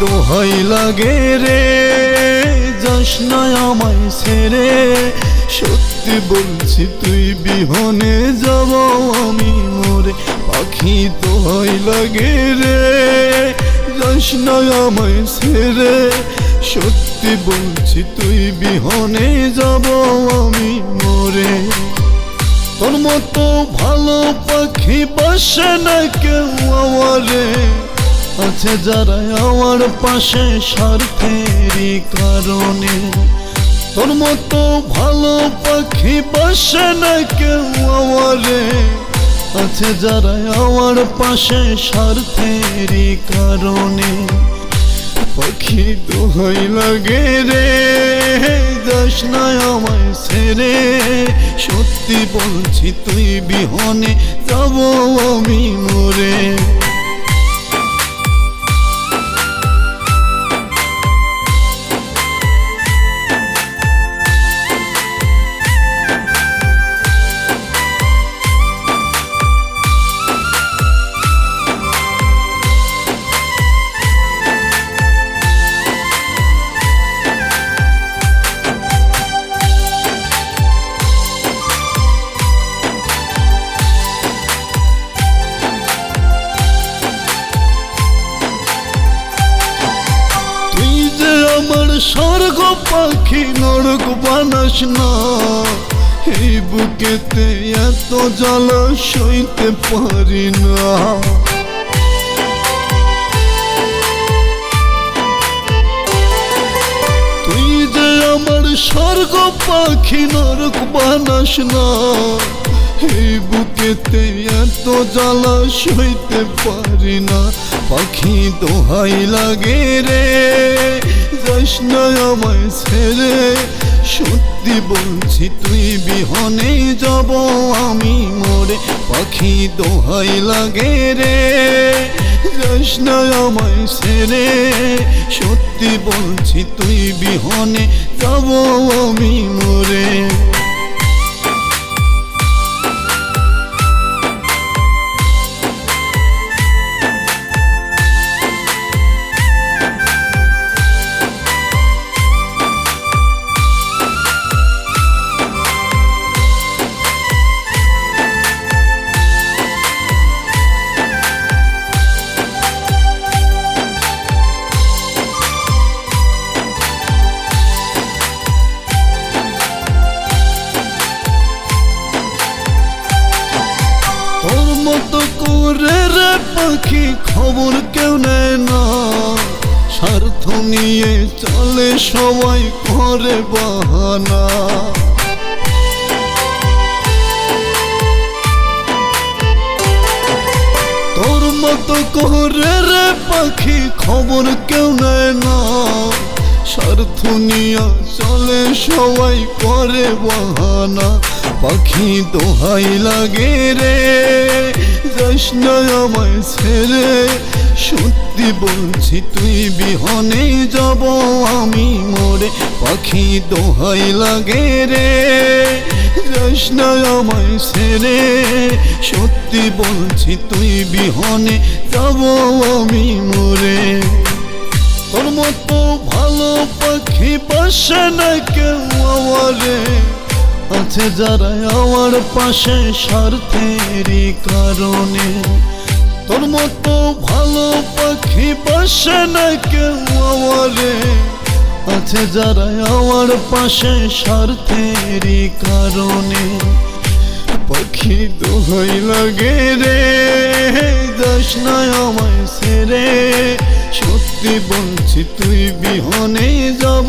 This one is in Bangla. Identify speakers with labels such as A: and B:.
A: দোহাই লাগে রে, যাস আমায় ছেড়ে। সত্যি বলছি, তুই বিহনে যাব আমি মরে। পাখি দোহাই লাগে রে, যাস আমায় ছেড়ে। সত্যি বলছি, তুই বিহনে যাব আমি মরে। তোর মতো ভালো পাখি বাসে না কেউ আমারে। আছে যারা আমার পাশে স্বার্থেরই কারণে, তোর মতো ভালো পাখি পাশে না কেউ আমারে। আছে যারা আমার পাশে স্বার্থেরই কারণে, পাখি দোহাই লাগে রে, যাস না আমায় ছেড়ে। সত্যি বলছি, তুই বিহনে যাব আমি মরে। স্বর্গ পাখি নরক বানাস না। এই বুকেতে এত জ্বালা সইতে পারি না। তুই যে আমার স্বর্গ পাখি নরক বানাস না এই বুকেতে এত জ্বালা সইতে পারি না। পাখি দোহাই লাগে রে, যাস না আমায় ছেড়ে। সত্যি বলছি, তুই বিহনে যাব, আমি মরে। পাখি দোহাই লাগে রে, যাস না আমায় ছেড়ে। সত্যি বলছি, তুই বিহনে যাব, আমি মরে। করে রে পাখি খবর কেউ নেয় না। স্বার্থ নিয়ে চলে সবাই করে বাহানা। তোর মতো করে রে পাখি খবর কেউ নেয় না। স্বার্থ নিয়ে চলে সবাই করে বাহানা। পাখি দোহাই লাগে রে আমায় ছেড়ে। সত্যি বলছি, তুই বিহনে যাব আমি মরে। পাখি দোহাই লাগে রে আমায় ছেড়ে। সত্যি বলছি, তুই বিহনে যাব আমি মরে। তোর মতো ভালো পাখি পাশে না কেউ আমারে। আছে যারা আমার পাশে স্বার্থেরই কারণে। তোর মতো ভালো পাখি পাশে না কেউ আমারে। আছে যারা আমার পাশে স্বার্থেরই কারণে। পাখি দোহাই লাগে রে যাস না আমায় সত্যি বলছি তুই বিহনে যাব